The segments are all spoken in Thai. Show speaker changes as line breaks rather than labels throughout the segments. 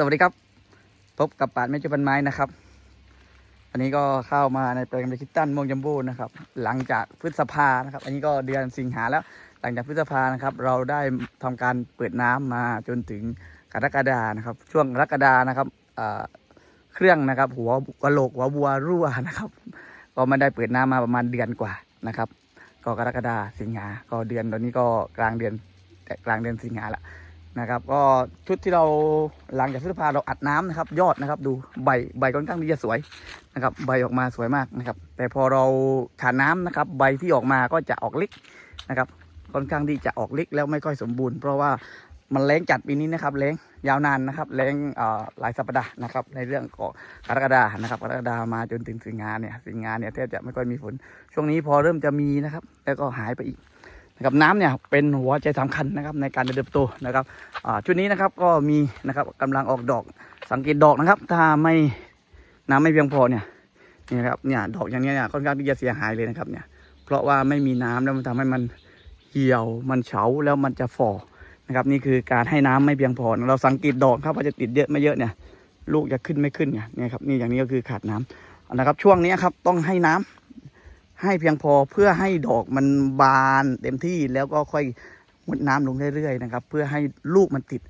สวัสดีครับ พบกับป่านเมจุบันไม้นะครับ อันนี้ก็เข้ามาในแปลงเบคิตันม่วงจัมโบ้นะครับ หลังจากพฤษภานะครับ อันนี้ก็เดือนสิงหาแล้ว หลังจากพฤษภานะครับ เราได้ทำการเปิดน้ำมาจนถึงกรกฎานะครับ ช่วงกรกฎานะครับเครื่องนะครับ หัวกะโหลกหัวบัวรั่วนะครับ ก็ไม่ได้เปิดน้ำมาประมาณเดือนกว่านะครับ ก็กรกฎาสิงหาก็เดือนตอนนี้ก็กลางเดือนแต่กลางเดือนสิงหาละ นะครับ ก็ชุดที่เราหลังจากพฤษภาเราอัดน้ำนะครับ ยอดนะครับ ดูใบใบค่อนข้างที่จะสวยนะครับ ใบออกมาสวยมากนะครับ แต่พอเราขาน้ำนะครับ ใบที่ออกมาก็จะออกเล็กนะครับ ค่อนข้างที่จะออกเล็กแล้วไม่ค่อยสมบูรณ์เพราะว่ามันแรงจัดปีนี้นะครับแรงยาวนานนะครับแรงหลายสัปดาห์นะครับ ในเรื่องของกรกฎานะครับกรกฎามาจนถึงสิงหาเนี่ยสิงหาเนี่ยแทบจะไม่ค่อยมีฝนช่วงนี้พอเริ่มจะมีนะครับ แล้วก็หายไปอีก นะครับน้ำเนี่ยเป็นหัวใจสำคัญนะครับในการเติบโตนะครับชุดนี้นะครับก็มีนะครับกำลังออกดอกสังเกตดอกนะครับ ถ้าไม่น้ำไม่เพียงพอเนี่ยนี่ครับเนี่ยดอกอย่างนี้เนี่ยค่อนข้างที่จะเสียหายเลยนะครับเนี่ยเพราะว่าไม่มีน้ำแล้วมันทำให้มันเหี่ยวมันเฉาแล้วมันจะฝ่อนะครับนี่คือการให้น้ำไม่เพียงพอ เราสังเกตดอกครับว่าจะติดเยอะไม่เยอะเนี่ยลูกจะขึ้นไม่ขึ้นเนี่ยนี่ครับนี่อย่างนี้ก็คือขาดน้ำนะครับช่วงนี้ครับต้องให้น้ำ ให้เพียงพอเพื่อให้ดอกมันบานเต็มที่แล้วก็ค่อยงดน้ำลงเรื่อยๆนะครับ เพื่อให้ลูกมันติด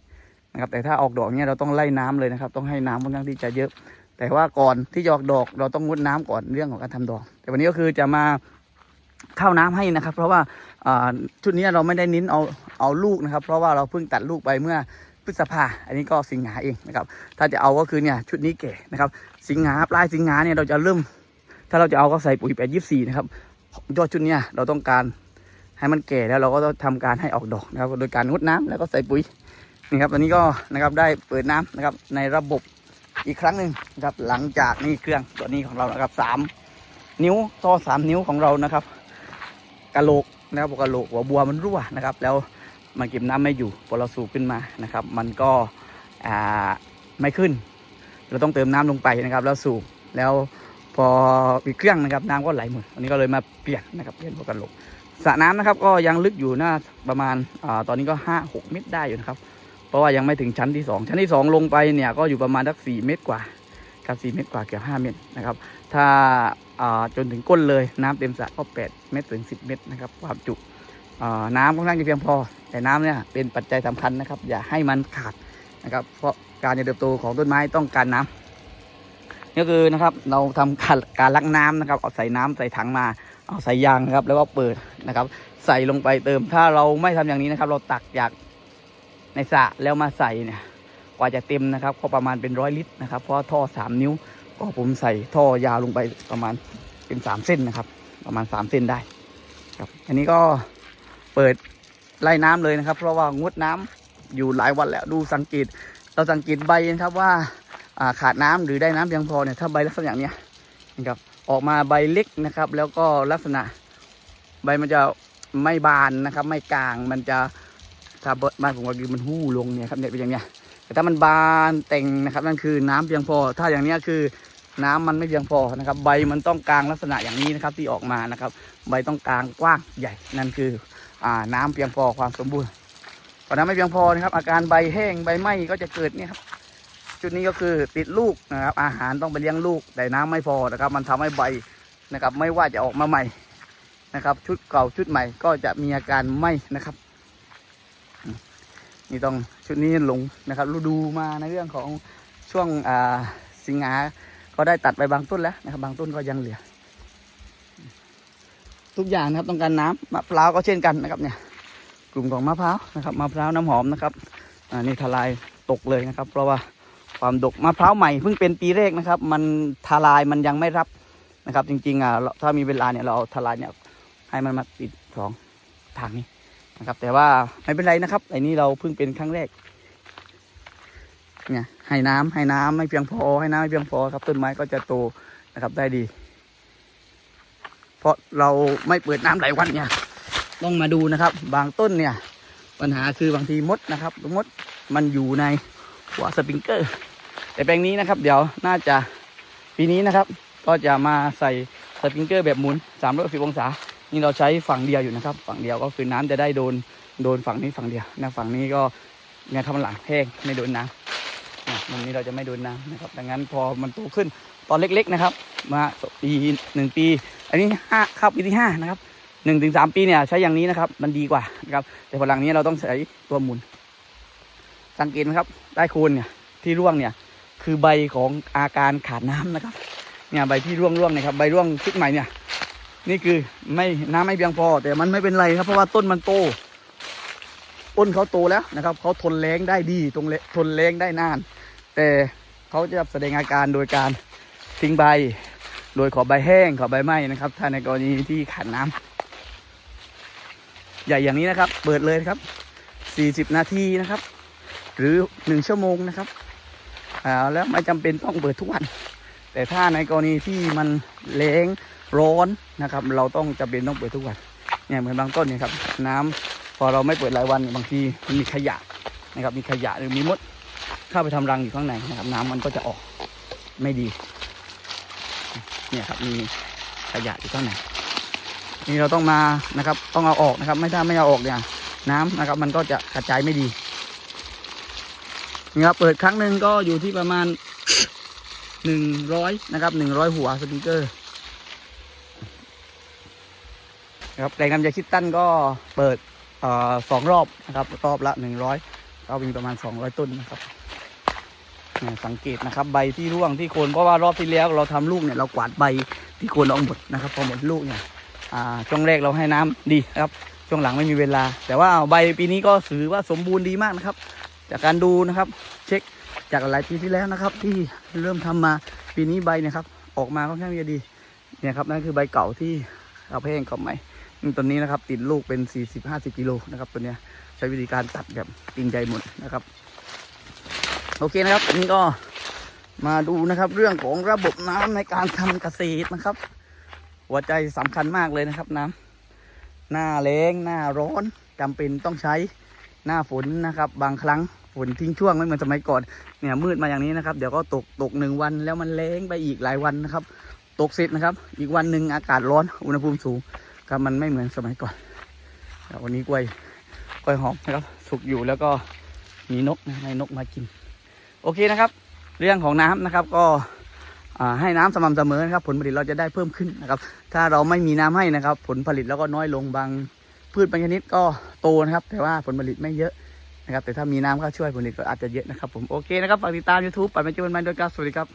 นะครับ แต่ถ้าออกดอกเนี่ยเราต้องไล่น้ำเลยนะครับ ต้องให้น้ำค่อนข้างที่จะเยอะ แต่ว่าก่อนที่จะออกดอกเราต้องงดน้ำก่อนเรื่องของการทำดอก แต่วันนี้ก็คือจะมาเข้าน้ำให้นะครับ เพราะว่าชุดนี้เราไม่ได้เน้นเอาเอาลูกนะครับ เพราะว่าเราเพิ่งตัดลูกไปเมื่อพฤษภา อันนี้ก็สิงหาเองนะครับ ถ้าจะเอาก็คือเนี่ยชุดนี้แก่นะครับ สิงหาปลายสิงหาเนี่ยเราจะเริ่ม ถ้าเราจะเอาก็ใส่ปุ๋ยแปดยี่สี่นะครับยอดชุดเนี้ยเราต้องการให้มันแก่แล้วเราก็ต้องทำการให้ออกดอกนะครับโดยการงดน้ำแล้วก็ใส่ปุ๋ยนี่ครับตอนนี้ก็นะครับได้เปิดน้ำนะครับในระบบอีกครั้งหนึ่งนะครับหลังจากนี่เครื่องตัวนี้ของเรานะครับสามนิ้วต่อสามนิ้วของเรานะครับกะโหลกนะครับกะโหลกหัวบัวมันรั่วนะครับ แล้วมันเก็บน้ำไม่อยู่พอเราสูบขึ้นมานะครับ มันก็อ่าไม่ขึ้น เราต้องเติมน้ำลงไปนะครับ แล้วสูบแล้ว พอปิดเครื่องนะครับน้ำก็ไหลหมดอันนี้ก็เลยมาเปลี่ยนนะครับเปลี่ยนพวกกันลงสระน้ำนะครับก็ยังลึกอยู่น่าประมาณอาตอนนี้ก็ห้าหกเมตรได้อยู่นะครับ เพราะว่ายังไม่ถึงชั้นที่สองชั้นที่สองลงไปเนี่ยก็อยู่ประมาณสักสี่เมตรกว่าครับสี่เมตรกว่าเกือบห้าเมตรนะครับ ถ้าอ่าจนถึงก้นเลยน้ำเต็มสระก็แปดเมตรถึงสิบเมตรนะครับความจุอ่าน้ำค่อนข้างจะเพียงพอ แต่น้ำเนี่ยเป็นปัจจัยสำคัญนะครับ อย่าให้มันขาดนะครับ เพราะการเจริญเติบโตของต้นไม้ต้องการน้ำนี่ ก็คือนะครับเราทำการการลักน้ำนะครับเอาใส่น้ำใส่ถังมาเอาใส่ยางนะครับ แล้วก็เปิดนะครับ ใส่ลงไปเติม ถ้าเราไม่ทำอย่างนี้นะครับ เราตักจากในสระแล้วมาใส่เนี่ยกว่าจะเต็มนะครับ ก็ประมาณเป็นร้อยลิตรนะครับ เพราะท่อสามนิ้ว ก็ผมใส่ท่อยาวลงไปประมาณเป็นสามเส้นนะครับ ประมาณสามเส้นได้ครับอันนี้ก็เปิดไล่น้ำเลยนะครับ เพราะว่างดน้ำอยู่หลายวันแล้วดูสังเกตเราสังเกตใบนะครับว่า ขาดน้ำหรือได้น้ำเพียงพอเนี่ยถ้าใบลักษณะอย่างเนี้ยนะครับออกมาใบเล็กนะครับ แล้วก็ลักษณะใบมันจะไม่บานนะครับ ไม่กลางมันจะถ้าบ้านผมก็คือมันหู้ลงเนี่ยครับเนี่ยเป็นอย่างเนี้ยแต่ถ้ามันบานแต่งนะครับ นั่นคือน้ำเพียงพอ ถ้าอย่างเนี้ยคือน้ำมันไม่เพียงพอนะครับ ใบมันต้องกลางลักษณะอย่างนี้นะครับที่ออกมานะครับ ใบต้องกลางกว้างใหญ่นั่นคืออ่าน้ำเพียงพอความสมบูรณ์พอน้ำไม่เพียงพอนะครับ อาการใบแห้งใบไหม้ก็จะเกิดเนี่ยครับ จุดนี้ก็คือติดลูกนะครับ อาหารต้องไปเลี้ยงลูกแต่น้ำไม่พอนะครับ มันทำให้ใบนะครับ ไม่ว่าจะออกมาใหม่นะครับ ชุดเก่าชุดใหม่ก็จะมีอาการไหมนะครับ นี่ต้องชุดนี้หลงนะครับฤดูมาในเรื่องของช่วงอ่าสิงหาก็ได้ตัดไปบางต้นแล้วนะครับ บางต้นก็ยังเหลือ ทุกอย่างนะครับต้องการน้ำมะพร้าวก็เช่นกันนะครับเนี่ย กลุ่มของมะพร้าวนะครับมะพร้าวน้ำหอมนะครับอ่านี่ทลายตกเลยนะครับ เพราะว่า ความดกมะพร้าวใหม่เพิ่งเป็นปีแรกนะครับ มันทลายมันยังไม่รับนะครับ จริงๆอะเราถ้ามีเวลาเนี่ยเราเอาทลายเนี่ยให้มันมาติดสองทางนี้นะครับ แต่ว่าไม่เป็นไรนะครับไอ้นี่เราเพิ่งเป็นครั้งแรกเนี่ยให้น้ำให้น้ำไม่เพียงพอให้น้ำไม่เพียงพอครับ ต้นไม้ก็จะโตนะครับได้ดี เพราะเราไม่เปิดน้ำหลายวันเนี่ยต้องมาดูนะครับ บางต้นเนี่ย ปัญหาคือบางทีมดนะครับมดมันอยู่ในหัวสปริงเกอร์ แต่แปลงนี้นะครับ เดี๋ยวน่าจะปีนี้นะครับ ก็จะมาใส่สปริงเกอร์แบบหมุน360องศา นี่เราใช้ฝั่งเดียวอยู่นะครับ ฝั่งเดียวก็คือน้ำจะได้โดนโดนฝั่งนี้ฝั่งเดียวนะฝั่งนี้ก็เนี่ยข้างหลังแห้งไม่โดนน้ำนะมุมนี้เราจะไม่โดนน้ำนะครับ ดังนั้นพอมันโตขึ้นตอนเล็กๆนะครับ มาปีหนึ่งปี อันนี้ห้าเข้าปีที่ห้านะครับหนึ่งถึงสามปีเนี่ยใช้อย่างนี้นะครับ มันดีกว่านะครับ แต่พอหลังนี้เราต้องใช้ตัวหมุน สังเกตไหมครับใต้โคนเนี่ยที่ร่วงเนี่ย คือใบของอาการขาดน้ำนะครับ เนี่ยใบที่ร่วงร่วงๆเนี่ยครับ ใบร่วงชุดใหม่เนี่ย นี่คือไม่น้ำไม่เพียงพอ แต่มันไม่เป็นไรครับ เพราะว่าต้นมันโตต้นเขาโตแล้วนะครับเขาทนแรงได้ดีตรงทนแรงได้นาน แต่เขาจะแสดงอาการโดยการทิ้งใบ โดยขอใบแห้งขอใบไหม้นะครับ ถ้าในกรณีที่ขาดน้ำใหญ่อย่างนี้นะครับ เปิดเลยครับ 40 นาทีนะครับ หรือ 1 ชั่วโมงนะครับ อ่าแล้วไม่จำเป็นต้องเปิดทุกวัน แต่ถ้าในกรณีที่มันแรงร้อนนะครับ เราต้องจำเป็นต้องเปิดทุกวันเนี่ยเหมือนบางต้นเนี่ยครับ น้ำพอเราไม่เปิดรายวันบางทีมันมีขยะนะครับมีขยะหรือมีมดเข้าไปทำรังอยู่ข้างในนะครับ น้ำมันก็จะออกไม่ดี เนี่ยครับมีขยะอยู่ข้างในนี่เราต้องมานะครับ ต้องเอาออกนะครับ ไม่ถ้าไม่เอาออกเนี่ยน้ำนะครับ มันก็จะกระจายไม่ดี นี่ครับเปิดครั้งหนึ่งก็อยู่ที่ประมาณหนึ่งร้อยนะครับหนึ่งร้อยหัวสปริงเกอร์นะครับแรงกำยาคิดตั้นก็เปิดอสองรอบนะครับ รอบละหนึ่งร้อยก็มีประมาณสองร้อยต้นนะครับนี่สังเกตนะครับ ใบที่ร่วงที่โคนเพราะว่ารอบที่แล้วเราทำลูกเนี่ยเรากวาดใบที่โคนออกหมดนะครับพอหมดลูกเนี่ยช่วงแรกเราให้น้ำดีนะครับช่วงหลังไม่มีเวลา แต่ว่าใบปีนี้ก็ถือว่าสมบูรณ์ดีมากนะครับ จากการดูนะครับ เช็คจากหลายปีที่แล้วนะครับ ที่เริ่มทำมาปีนี้ใบนะครับ ออกมาค่อนข้างจะดีเนี่ยครับนั่นคือใบเก่าที่เราแห้งกับใหม่ตัวนี้นะครับ ติดลูกเป็น 40-50กิโลนะครับตัวเนี้ยใช้วิธีการตัดแบบจริงใจหมดนะครับ โอเคนะครับอันนี้ก็มาดูนะครับเรื่องของระบบน้ำในการทำเกษตรนะครับ หัวใจสำคัญมากเลยนะครับน้ำหน้าแล้งหน้าร้อนจำเป็นต้องใช้หน้าฝนนะครับ บางครั้ง ฝนทิ้งช่วงไม่เหมือนสมัยก่อนเนี่ยมืดมาอย่างนี้นะครับ เดี๋ยวก็ตกตกหนึ่งวันแล้วมันแล้งไปอีกหลายวันนะครับ ตกเสร็จนะครับ อีกวันหนึ่งอากาศร้อนอุณหภูมิสูงครับมันไม่เหมือนสมัยก่อนวันนี้กล้วยกล้วยหอมนะครับ สุกอยู่แล้วก็มีนกนะให้นกมากิน โอเคนะครับ เรื่องของน้ำนะครับก็ให้น้ำสม่ำเสมอนะครับ ผลผลิตเราจะได้เพิ่มขึ้นนะครับ ถ้าเราไม่มีน้ำให้นะครับ ผลผลิตแล้วก็น้อยลงบางพืชบางชนิดก็โตนะครับ แต่ว่าผลผลิตไม่เยอะ นะครับแต่ถ้ามีน้ำก็ช่วยผลผลิตก็อาจจะเยอะนะครับผมโอเคนะครับฝากติดตาม YouTube ปัดมาจุบันมันโดยการสวัสดีครับ